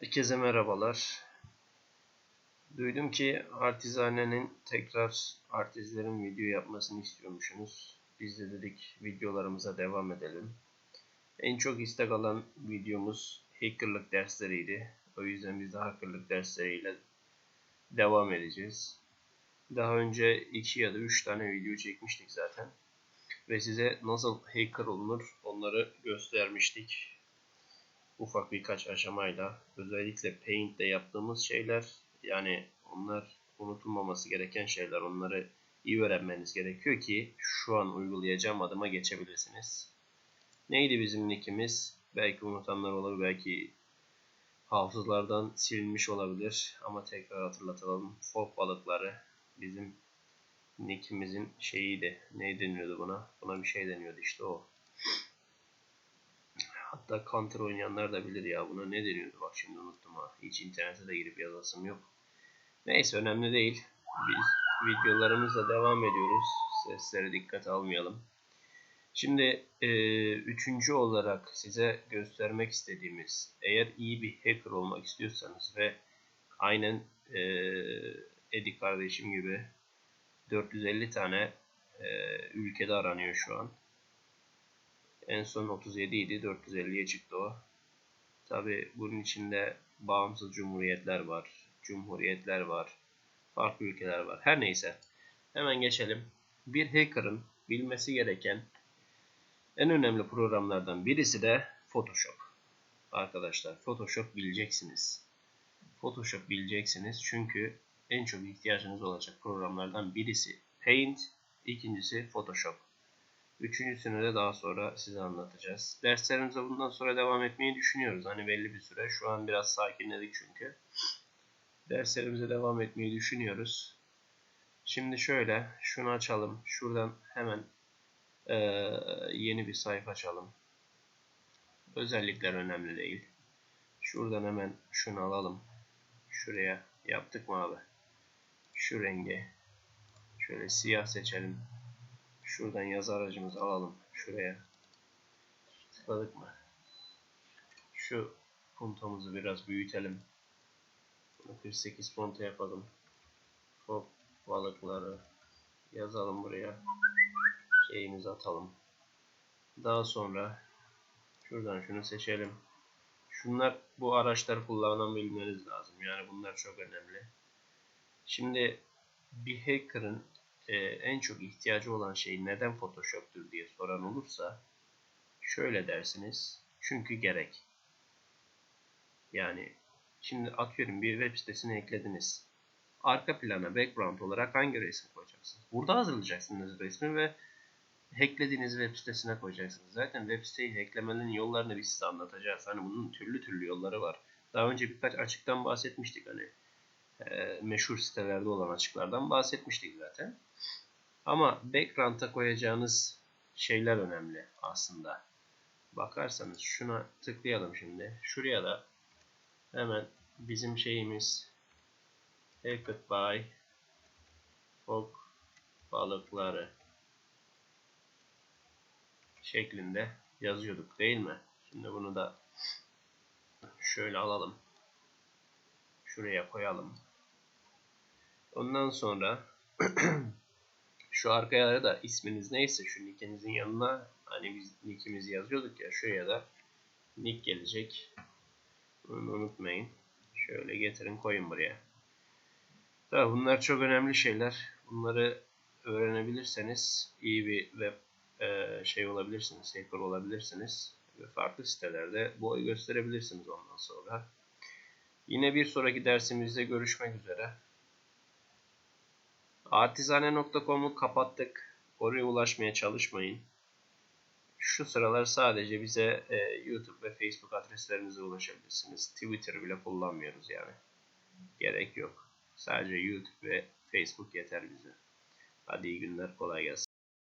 Herkese merhabalar. Duydum ki Artizane'nin tekrar artistlerin video yapmasını istiyormuşsunuz. Biz de dedik videolarımıza devam edelim. En çok istek alan videomuz hackerlık dersleriydi. O yüzden biz de hackerlık dersleriyle devam edeceğiz. Daha önce 2 ya da 3 tane video çekmiştik zaten. Ve size nasıl hacker olunur onları göstermiştik ufak birkaç aşamayla özellikle Paint'te yaptığımız şeyler yani onlar unutulmaması gereken şeyler. Onları iyi öğrenmeniz gerekiyor ki şu an uygulayacağım adıma geçebilirsiniz. Neydi bizim nickimiz? Belki unutanlar olur, belki hafızlardan silinmiş olabilir ama tekrar hatırlatalım. Fok balıkları bizim nickimizin şeyiydi. Ne deniyordu buna? Buna bir şey deniyordu işte o. Hatta Counter oynayanlar da bilir ya buna ne deniyordu bak şimdi unuttum ha. Hiç internete de girip yazasım yok. Neyse önemli değil. Biz videolarımızla devam ediyoruz. Sesleri dikkat almayalım. Şimdi e, üçüncü olarak size göstermek istediğimiz eğer iyi bir hacker olmak istiyorsanız ve aynen e, Eddie kardeşim gibi 450 tane e, ülkede aranıyor şu an. En son 37 idi. 450'ye çıktı o. Tabi bunun içinde bağımsız cumhuriyetler var. Cumhuriyetler var. Farklı ülkeler var. Her neyse. Hemen geçelim. Bir hacker'ın bilmesi gereken en önemli programlardan birisi de Photoshop. Arkadaşlar Photoshop bileceksiniz. Photoshop bileceksiniz çünkü en çok ihtiyacınız olacak programlardan birisi Paint, ikincisi Photoshop. Üçüncüsünü de daha sonra size anlatacağız. Derslerimize bundan sonra devam etmeyi düşünüyoruz. Hani belli bir süre. Şu an biraz sakinledik çünkü. Derslerimize devam etmeyi düşünüyoruz. Şimdi şöyle şunu açalım. Şuradan hemen e, yeni bir sayfa açalım. Özellikler önemli değil. Şuradan hemen şunu alalım. Şuraya yaptık mı abi? Şu renge. Şöyle siyah seçelim. Şuradan yazı aracımızı alalım. Şuraya. Tıkladık mı? Şu puntomuzu biraz büyütelim. Bunu 48 punto yapalım. Hop balıkları yazalım buraya. Şeyimizi atalım. Daha sonra şuradan şunu seçelim. Şunlar bu araçları kullanabilmeniz lazım. Yani bunlar çok önemli. Şimdi bir hacker'ın e, en çok ihtiyacı olan şey neden Photoshop'tur diye soran olursa şöyle dersiniz. Çünkü gerek. Yani şimdi atıyorum bir web sitesine eklediniz. Arka plana background olarak hangi resim koyacaksınız? Burada hazırlayacaksınız resmi ve hacklediğiniz web sitesine koyacaksınız. Zaten web siteyi hacklemenin yollarını biz size anlatacağız. Hani bunun türlü türlü yolları var. Daha önce birkaç açıktan bahsetmiştik hani e, meşhur sitelerde olan açıklardan bahsetmiştik zaten. Ama background'a koyacağınız şeyler önemli aslında. Bakarsanız şuna tıklayalım şimdi. Şuraya da hemen bizim şeyimiz Hacked by Fok balıkları şeklinde yazıyorduk değil mi? Şimdi bunu da şöyle alalım. Şuraya koyalım. Ondan sonra şu arkaya da isminiz neyse şu nickinizin yanına hani biz nickimizi yazıyorduk ya şuraya da nick gelecek. Bunu unutmayın. Şöyle getirin koyun buraya. Tabi bunlar çok önemli şeyler. Bunları öğrenebilirseniz iyi bir web e, şey olabilirsiniz, hacker olabilirsiniz. Ve farklı sitelerde boy gösterebilirsiniz ondan sonra. Yine bir sonraki dersimizde görüşmek üzere. Artizane.com'u kapattık. Oraya ulaşmaya çalışmayın. Şu sıralar sadece bize e, YouTube ve Facebook adreslerimize ulaşabilirsiniz. Twitter bile kullanmıyoruz yani. Gerek yok. Sadece YouTube ve Facebook yeter bize. Hadi iyi günler, kolay gelsin.